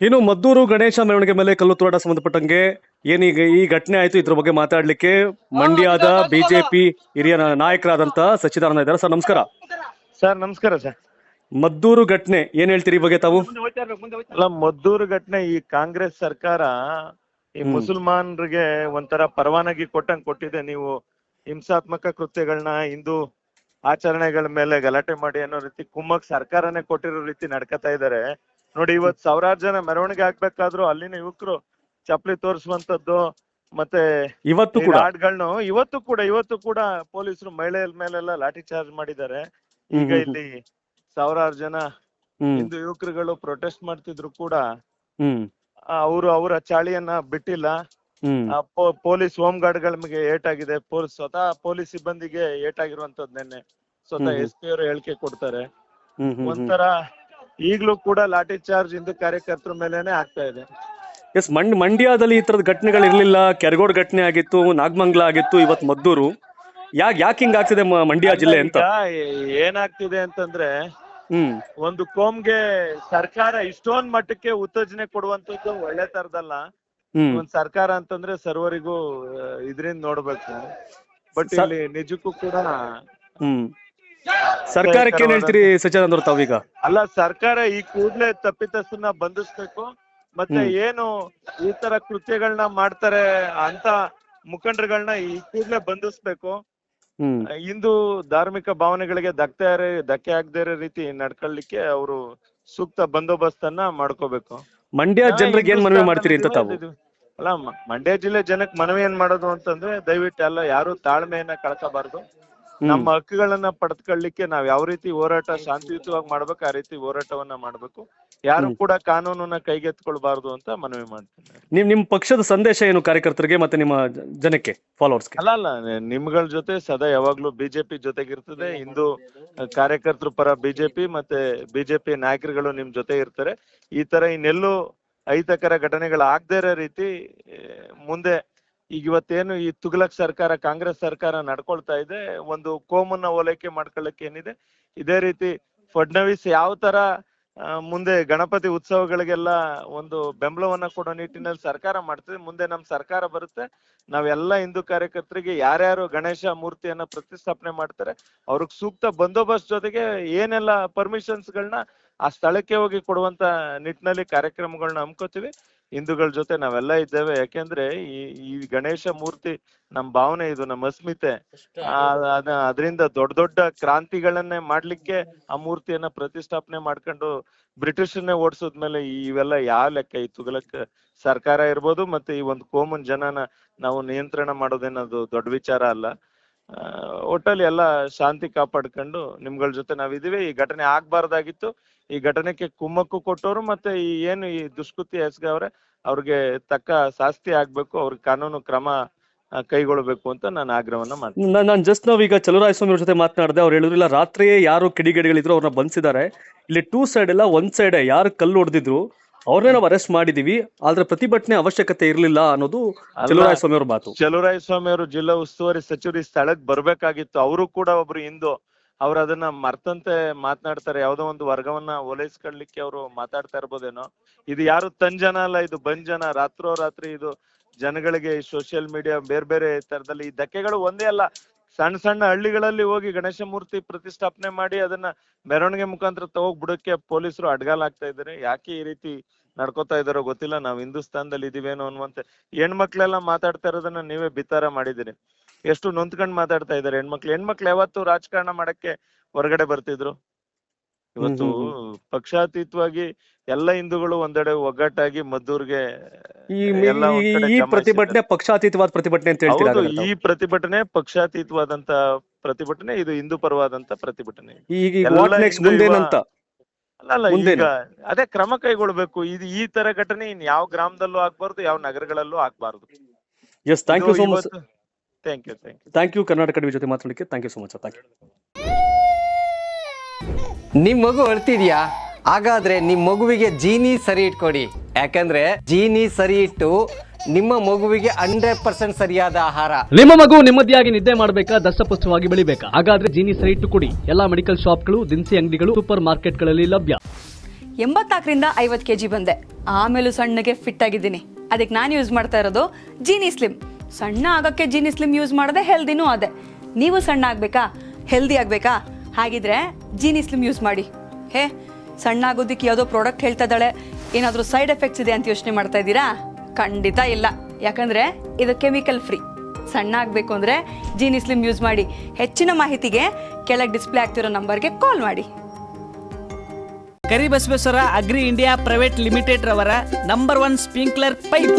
ಇನ್ನು ಮದ್ದೂರು ಗಣೇಶ ಮೆರವಣಿಗೆ ಮೇಲೆ ಕಲ್ಲು ತೂರಾಟ ಸಂಬಂಧಪಟ್ಟಂಗೆ ಏನೀಗ ಈ ಘಟನೆ ಆಯ್ತು ಇದ್ರ ಬಗ್ಗೆ ಮಾತಾಡ್ಲಿಕ್ಕೆ ಮಂಡ್ಯದ ಬಿಜೆಪಿ ಹಿರಿಯ ನಾಯಕರಾದಂತಹ ನಾಯಕರಾದಂತ ಸಚ್ಚಿದಾನಂದ ಇದ್ದಾರೆ. ಸರ್ ನಮಸ್ಕಾರ. ಸರ್ ನಮಸ್ಕಾರ ಸರ್. ಮದ್ದೂರು ಘಟನೆ ಏನ್ ಹೇಳ್ತೀರಿ ಈ ಬಗ್ಗೆ ತಾವು? ಅಲ್ಲ ಮದ್ದೂರು ಘಟನೆ ಈ ಕಾಂಗ್ರೆಸ್ ಸರ್ಕಾರ ಈ ಮುಸಲ್ಮಾನ್ರಿಗೆ ಮುಸಲ್ಮಾನರಿಗೆ ಒಂಥರ ಪರವಾನಗಿ ಕೊಟ್ಟಂಗ್ ಕೊಟ್ಟಿದೆ. ನೀವು ಹಿಂಸಾತ್ಮಕ ಕೃತ್ಯಗಳನ್ನ ಹಿಂದೂ ಆಚರಣೆಗಳ ಮೇಲೆ ಗಲಾಟೆ ಮಾಡಿ ಅನ್ನೋ ರೀತಿ ಕುಮ್ಮಕ್ ಸರ್ಕಾರನೇ ಕೊಟ್ಟಿರೋ ರೀತಿ ನಡ್ಕತಾ ಇದಾರೆ. ನೋಡಿ ಇವತ್ ಸಾವಿರಾರು ಜನ ಮೆರವಣಿಗೆ ಆಗ್ಬೇಕಾದ್ರು ಅಲ್ಲಿನ ಯುವಕರು ಚಪ್ಪಲಿ ತೋರಿಸುವಂತದ್ದು ಮತ್ತೆ ಇವತ್ತು ಕೂಡ. ಹಾಡ್ಗಳ್ನು ಇವತ್ತು ಕೂಡ ಇವತ್ತು ಕೂಡ ಪೊಲೀಸರು ಮಹಿಳೆಯರ ಮೇಲೆಲ್ಲ ಲಾಠಿ ಚಾರ್ಜ್ ಮಾಡಿದ್ದಾರೆ ಈಗ ಇಲ್ಲಿ ಸಾವಿರಾರು ಜನ ಹಿಂದೂ ಯುವಕರುಗಳು ಪ್ರೊಟೆಸ್ಟ್ ಮಾಡ್ತಿದ್ರು ಕೂಡ. ಅವರು ಅವರ ಚಾಳಿಯನ್ನ ಬಿಟ್ಟಿಲ್ಲ. ಪೊಲೀಸ್ ಹೋಮ್ ಗಳಿಗೆ ಏಟಾಗಿದೆ. ಪೊಲೀಸ್ ಸ್ವತಃ ಪೊಲೀಸ್ ಸಿಬ್ಬಂದಿಗೆ ಏಟಾಗಿರುವಂತದ್ದು ನಿನ್ನೆ. ಸ್ವತಃ. ಎಸ್ ಪಿ ಅವರು ಹೇಳಿಕೆ ಕೊಡ್ತಾರೆ. ಒಂಥರ ಈಗ್ಲೂ ಕೂಡ ಲಾಠಿ ಚಾರ್ಜ್ ಹಿಂದೂ ಕಾರ್ಯಕರ್ತರ ಮೇಲೆನೆ ಆಗ್ತಾ ಇದೆ. ಎಸ್ ಮಂಡ್ ಮಂಡ್ಯದಲ್ಲಿ ಈ ತರದ ಘಟನೆಗಳು ಇರ್ಲಿಲ್ಲ ಕೆರಗೋಡ್ ಘಟನೆ ಆಗಿತ್ತು ನಾಗಮಂಗಲ ಆಗಿತ್ತು ಇವತ್ತು ಮದ್ದೂರು. ಯಾಕೆ ಯಾಕೆ ಹಿಂಗ್ ಆಗ್ತಿದೆ ಮ- ಮಂಡ್ಯ ಜಿಲ್ಲೆ ಅಂತ? ಈಗ ಏನಾಗ್ತಿದೆ ಅಂತಂದ್ರೆ ಹ್ಮ್. ಒಂದು ಕೋಮ್ಗೆ ಸರ್ಕಾರ ಇಷ್ಟೊಂದ್ ಮಟ್ಟಕ್ಕೆ ಉತ್ತೇಜನೆ ಕೊಡುವಂತದ್ದು ಒಳ್ಳೆ ತರದಲ್ಲ ಹ್ಮ್. ಒಂದ್ ಸರ್ಕಾರ ಅಂತಂದ್ರೆ ಸರ್ವರಿಗೂ ಇದ್ರಿಂದ ನೋಡ್ಬೇಕು. ಬಟ್ ಇಲ್ಲಿ ನಿಜಕ್ಕೂ ಕೂಡ ಹ್ಮ್. ಸರ್ಕಾರಕ್ಕೆ ಏನ್ ಹೇಳ್ತೀರಿ ಸಚ್ಚಿದಾನಂದ ಅವ್ರು ತಾವೀಗ ಅಲ್ಲ ಸರ್ಕಾರ ಈ ಕೂಡ್ಲೆ ತಪ್ಪಿತಸ್ಥನ್ನ ಬಂಧಿಸ್ಬೇಕು. ಮತ್ತೆ ಏನು ಈ ತರ ಕೃತ್ಯಗಳನ್ನ ಮಾಡ್ತಾರೆ ಅಂತ ಮುಖಂಡರುಗಳನ್ನ ಈ ಕೂಡ್ಲೆ ಬಂಧಿಸ್ಬೇಕು. ಹಿಂದೂ ಧಾರ್ಮಿಕ ಭಾವನೆಗಳಿಗೆ ಧಕ್ಕೆ ಧಕ್ಕೆ ಆಗದೇ ಇರೋ ರೀತಿ ನಡ್ಕೊಳ್ಳಿಕ್ಕೆ ಅವರು ಸೂಕ್ತ ಬಂದೋಬಸ್ತನ್ನ ಮಾಡ್ಕೋಬೇಕು. ಮಂಡ್ಯ ಜನರಿಗೆ ಏನ್ ಮನವಿ ಮಾಡ್ತೀರಿ ಅಂತ ತಾವು? ಅಲ್ಲ ಮಂಡ್ಯ ಜಿಲ್ಲೆ ಜನಕ್ಕೆ ಮನವಿ ಏನ್ ಮಾಡೋದು ಅಂತಂದ್ರೆ ದಯವಿಟ್ಟು ಅಲ್ಲ ಯಾರು ತಾಳ್ಮೆಯನ್ನ ಕಳ್ಕೋಬಾರ್ದು. ನಮ್ಮ ಹಕ್ಕುಗಳನ್ನ ಪಡೆದುಕೊಳ್ಳಿಕ್ಕೆ ನಾವ್ ಯಾವ ರೀತಿ ಹೋರಾಟ ಶಾಂತಿಯುತವಾಗಿ ಮಾಡ್ಬೇಕು ಆ ರೀತಿ ಹೋರಾಟವನ್ನ ಮಾಡ್ಬೇಕು. ಯಾರು ಕೂಡ ಕಾನೂನನ್ನ ಕೈಗೆತ್ಕೊಳ್ಬಾರ್ದು ಅಂತ ಮನವಿ ಮಾಡ್ತೀನಿ. ನಿಮ್ ನಿಮ್ ಪಕ್ಷದ ಸಂದೇಶ ಏನು ಕಾರ್ಯಕರ್ತರಿಗೆ ಮತ್ತೆ ನಿಮ್ಮ ಜನಕ್ಕೆ ಫಾಲೋವರ್ಸ್ ಅಲ್ಲ ಅಲ್ಲ ನಿಮ್ಗಳ ಜೊತೆ ಸದಾ ಯಾವಾಗ್ಲೂ ಬಿಜೆಪಿ ಜೊತೆಗಿರ್ತದೆ. ಹಿಂದೂ ಕಾರ್ಯಕರ್ತರ ಪರ ಬಿಜೆಪಿ ಮತ್ತೆ ಬಿಜೆಪಿ ನಾಯಕರುಗಳು ನಿಮ್ ಜೊತೆ ಇರ್ತಾರೆ. ಈ ತರ ಇನ್ನೆಲ್ಲೂ ಅಹಿತಕರ ಘಟನೆಗಳು ಆಗದೇ ಇರೋ ರೀತಿ ಮುಂದೆ ಈಗ ಇವತ್ತೇನು ಈ ತುಗಲಕ್ ಸರ್ಕಾರ, ಕಾಂಗ್ರೆಸ್ ಸರ್ಕಾರ ನಡ್ಕೊಳ್ತಾ ಇದೆ, ಒಂದು ಕೋಮನ್ನ ಓಲೈಕೆ ಮಾಡ್ಕೊಳ್ಳಕ್ಕೆ ಏನಿದೆ? ಇದೇ ರೀತಿ ಫಡ್ನವೀಸ್ ಯಾವ ತರ ಮುಂದೆ ಗಣಪತಿ ಉತ್ಸವಗಳಿಗೆಲ್ಲ ಒಂದು ಬೆಂಬಲವನ್ನ ಕೊಡೋ ನಿಟ್ಟಿನಲ್ಲಿ ಸರ್ಕಾರ ಮಾಡ್ತದೆ, ಮುಂದೆ ನಮ್ ಸರ್ಕಾರ ಬರುತ್ತೆ, ನಾವೆಲ್ಲ ಹಿಂದೂ ಕಾರ್ಯಕರ್ತರಿಗೆ ಯಾರ್ಯಾರು ಗಣೇಶ ಮೂರ್ತಿಯನ್ನ ಪ್ರತಿಷ್ಠಾಪನೆ ಮಾಡ್ತಾರೆ, ಅವ್ರಿಗೆ ಸೂಕ್ತ ಬಂದೋಬಸ್ತ್ ಜೊತೆಗೆ ಏನೆಲ್ಲ ಪರ್ಮಿಷನ್ಸ್ ಗಳನ್ನ ಆ ಸ್ಥಳಕ್ಕೆ ಹೋಗಿ ಕೊಡುವಂತ ನಿಟ್ಟಿನಲ್ಲಿ ಕಾರ್ಯಕ್ರಮಗಳನ್ನ ಹಮ್ಕೋತೀವಿ. ಹಿಂದೂಗಳ ಜೊತೆ ನಾವೆಲ್ಲ ಇದ್ದೇವೆ. ಯಾಕೆಂದ್ರೆ ಈ ಈ ಗಣೇಶ ಮೂರ್ತಿ ನಮ್ ಭಾವನೆ ಇದು ನಮ್ಮ ಅಸ್ಮಿತೆ. ಅದರಿಂದ ದೊಡ್ಡ ದೊಡ್ಡ ಕ್ರಾಂತಿಗಳನ್ನೇ ಮಾಡ್ಲಿಕ್ಕೆ ಆ ಮೂರ್ತಿಯನ್ನ ಪ್ರತಿಷ್ಠಾಪನೆ ಮಾಡ್ಕೊಂಡು ಬ್ರಿಟಿಷರ್ನೇ ಓಡಿಸೋದ್ಮೇಲೆ ಇವೆಲ್ಲ ಯಾವ ಲೆಕ್ಕ? ಈ ತುಗಲಕ್ ಸರ್ಕಾರ ಇರ್ಬೋದು ಮತ್ತೆ ಈ ಒಂದು ಕೋಮನ್ ಜನನ ನಾವು ನಿಯಂತ್ರಣ ಮಾಡೋದೇನದು ದೊಡ್ಡ ವಿಚಾರ ಅಲ್ಲ. ಒಟ್ಟಲ್ಲಿ ಎಲ್ಲ ಶಾಂತಿ ಕಾಪಾಡ್ಕೊಂಡು ನಿಮ್ಗಳ ಜೊತೆ ನಾವಿದೀವಿ ಈ ಘಟನೆ ಆಗ್ಬಾರ್ದಾಗಿತ್ತು. ಈ ಘಟನೆಗೆ ಕುಮ್ಮಕ್ಕು ಕೊಟ್ಟವರು ಮತ್ತೆ ಈ ಏನು ಈ ದುಷ್ಕೃತಿ ಎಸಗವ್ರೆ ಅವ್ರಿಗೆ ತಕ್ಕ ಶಾಸ್ತಿ ಆಗ್ಬೇಕು ಅವ್ರಿಗೆ ಕಾನೂನು ಕ್ರಮ ಕೈಗೊಳ್ಬೇಕು ಅಂತ ನಾನು ಆಗ್ರಹವನ್ನ ಮಾಡ್ತೀನಿ. ನಾನ್ ಜಸ್ಟ್ ನಾವೀಗ ಈಗ ಚಲುವರಾಯ ಸ್ವಾಮಿ ಅವ್ರ ಜೊತೆ ಮಾತನಾಡಿದೆ, ಅವ್ರು ಹೇಳಿದ್ರು, ಇಲ್ಲ, ರಾತ್ರಿಯೇ ಯಾರು ಕಿಡಿಗೇಡಿಗಳಿದ್ರು ಅವ್ರನ್ನ ಬಂಧಿಸಿದ್ದಾರೆ. ಇಲ್ಲಿ ಟೂ ಸೈಡ್ ಎಲ್ಲ, ಒಂದ್ ಸೈಡ್ ಯಾರು ಕಲ್ಲು ಹೊಡೆದಿದ್ರು ಅವ್ರನ್ನೇ ನಾವು ಅರೆಸ್ಟ್ ಮಾಡಿದೀವಿ ಆದ್ರೆ ಪ್ರತಿಭಟನೆ ಅವಶ್ಯಕತೆ ಇರಲಿಲ್ಲ ಅನ್ನೋದು ಚಲುವರಾಯ ಸ್ವಾಮಿ ಅವ್ರ ಮಾತು. ಚಲುವರಾಯ ಸ್ವಾಮಿ ಅವರು ಜಿಲ್ಲಾ ಉಸ್ತುವಾರಿ ಸಚಿವರು ಈ ಸ್ಥಳಕ್ಕೆ ಬರ್ಬೇಕಾಗಿತ್ತು. ಅವರು ಕೂಡ ಒಬ್ರು ಹಿಂದೂ. ಅವ್ರು ಅದನ್ನ ಮರ್ತಂತೆ ಮಾತನಾಡ್ತಾರೆ. ಯಾವ್ದೋ ಒಂದು ವರ್ಗವನ್ನ ಓಲೈಸ್ಕೊಳ್ಲಿಕ್ಕೆ ಅವರು ಮಾತಾಡ್ತಾ ಇರ್ಬೋದೇನೋ. ಇದು ಯಾರು ತನ್ ಜನ ಅಲ್ಲ ಇದು ಬಂದ್ ಜನ. ರಾತ್ರೋರಾತ್ರಿ ಇದು ಜನಗಳಿಗೆ ಸೋಷಿಯಲ್ ಮೀಡಿಯಾ ಬೇರೆ ಬೇರೆ ತರದಲ್ಲಿ ಈ ಧಕ್ಕೆಗಳು ಒಂದೇ ಅಲ್ಲ. ಸಣ್ಣ ಸಣ್ಣ ಹಳ್ಳಿಗಳಲ್ಲಿ ಹೋಗಿ ಗಣೇಶ ಮೂರ್ತಿ ಪ್ರತಿಷ್ಠಾಪನೆ ಮಾಡಿ ಅದನ್ನ ಮೆರವಣಿಗೆ ಮುಖಾಂತರ ತಗೋಗ್ ಬಿಡಕ್ಕೆ ಪೊಲೀಸರು ಅಡ್ಗಾಲ್ ಆಗ್ತಾ ಇದಾರೆ ಯಾಕೆ ಈ ರೀತಿ ನಡ್ಕೋತಾ ಇದಾರೋ ಗೊತ್ತಿಲ್ಲ. ನಾವು ಹಿಂದೂಸ್ತಾನದಲ್ಲಿ ಇದೀವೇನೋ ಅನ್ನುವಂತೆ ಹೆಣ್ಮಕ್ಳೆಲ್ಲ ಮಾತಾಡ್ತಾ ಇರೋದನ್ನ ನೀವೇ ಬಿತ್ತಾರ ಮಾಡಿದಿರಿ ಎಷ್ಟು ನೊಂದ್ಕೊಂಡ್ ಮಾತಾಡ್ತಾ ಇದಾರೆ ಹೆಣ್ಮಕ್ಳು. ಹೆಣ್ಮಕ್ಳು ಯಾವತ್ತು ರಾಜಕಾರಣ ಮಾಡಕ್ಕೆ ಹೊರಗಡೆ ಬರ್ತಿದ್ರು. ಇವತ್ತು ಪಕ್ಷಾತೀತವಾಗಿ ಎಲ್ಲ ಹಿಂದೂಗಳು ಒಂದೆಡೆ ಒಗ್ಗಟ್ಟಾಗಿ ಮದ್ದೂರ್ಗೆ ಈ ಪ್ರತಿಭಟನೆ ಪಕ್ಷಾತೀತವಾದ ಪ್ರತಿಭಟನೆ ಅಂತ ಹೇಳ್ತೀರಾ ಈ ಪ್ರತಿಭಟನೆ ಪಕ್ಷಾತೀತವಾದಂತ ಪ್ರತಿಭಟನೆ ಇದು ಹಿಂದೂ ಪರವಾದಂತ ಪ್ರತಿಭಟನೆ. ಅಲ್ಲ? ಈಗ ಅದೇ ಕ್ರಮ ಕೈಗೊಳ್ಬೇಕು. ಇದು ಈ ತರ ಘಟನೆ ಇನ್ ಯಾವ ಗ್ರಾಮದಲ್ಲೂ ಆಗ್ಬಾರ್ದು ಯಾವ ನಗರಗಳಲ್ಲೂ ಆಗ್ಬಾರ್ದು. Yes thank you so much thank you thank you thank you Karnataka ಜೊತೆ ಮಾತಾಡಲಿಕ್ಕೆ. Thank you so much thank you ನಿಮ್ ಮಗು ಅಳ್ತಿದ್ಯಾ ಹಾಗಾದ್ರೆ ನಿಮ್ ಮಗುವಿಗೆ ಜೀನಿ ಸರಿ ಇಟ್ಕೊಡಿ. ಯಾಕಂದ್ರೆ ಜೀನಿ ಸರಿ ಇಟ್ಟು ನಿಮ್ಮ ಮಗುವಿಗೆ ಹಂಡ್ರೆಡ್ ಪರ್ಸೆಂಟ್ ಸರಿಯಾದ ಆಹಾರ. ನಿಮ್ಮ ಮಗು ನೆಮ್ಮದಿಯಾಗಿ ನಿದ್ದೆ ಮಾಡಬೇಕಾ ದಷ್ಟಪುಷ್ಟವಾಗಿ ಬೆಳಿಬೇಕಾ? ಹಾಗಾದ್ರೆ ಜೀನಿ ಸರಿ ಇಟ್ಟು ಕೊಡಿ. ಎಲ್ಲಾ ಮೆಡಿಕಲ್ ಶಾಪ್ಗಳು ದಿನಸಿ ಅಂಗಡಿಗಳು ಸೂಪರ್ ಮಾರ್ಕೆಟ್ಗಳಲ್ಲಿ ಲಭ್ಯ. ಎಂಬತ್ನಾಲ್ಕರಿಂದ ಐವತ್ತು ಕೆ ಜಿ ಬಂದೆ. ಆಮೇಲೂ ಸಣ್ಣಗೆ ಫಿಟ್ ಆಗಿದ್ದೀನಿ. ಅದಕ್ಕೆ ನಾನು ಯೂಸ್ ಮಾಡ್ತಾ ಇರೋದು ಜೀನಿ ಸ್ಲಿಮ್ ಸಣ್ಣ ಆಗಕ್ಕೆ ಜೀನಿ ಸ್ಲಿಮ್ ಯೂಸ್ ಮಾಡದೆ ಹೆಲ್ದಿನೂ ಅದೇ. ನೀವು ಸಣ್ಣ ಆಗಬೇಕಾ? ಹೆಲ್ದಿ ಆಗಬೇಕಾ? ಹಾಗಿದ್ರೆ ಜೀನಿ ಸ್ಲಿಮ್ ಯೂಸ್ ಮಾಡಿ. ಹೇ ಸಣ್ಣ ಆಗೋದಿಕ್ಕೆ ಯಾವುದೋ ಪ್ರಾಡಕ್ಟ್ ಹೇಳ್ತಾ ಇದ್ದಾಳೆ, ಏನಾದರೂ ಸೈಡ್ ಎಫೆಕ್ಟ್ಸ್ ಇದೆ ಅಂತ ಯೋಚನೆ ಮಾಡ್ತಾ ಇದ್ದೀರಾ? ಖಂಡಿತ ಇಲ್ಲ. ಯಾಕಂದ್ರೆ ಇದು ಕೆಮಿಕಲ್ ಫ್ರೀ ಸಣ್ಣ ಆಗಬೇಕು ಅಂದರೆ ಜೀನಿ ಸ್ಲಿಮ್ ಯೂಸ್ ಮಾಡಿ. ಹೆಚ್ಚಿನ ಮಾಹಿತಿಗೆ ಕೆಳಗೆ ಡಿಸ್ಪ್ಲೇ ಆಗ್ತಿರೋ ನಂಬರ್ಗೆ ಕಾಲ್ ಮಾಡಿ. Karibasaveshwara agri India private limited ರವರ ನಂಬರ್ ಒನ್ ಸ್ಪ್ರಿಂಕ್ಲರ್ ಪೈಪ್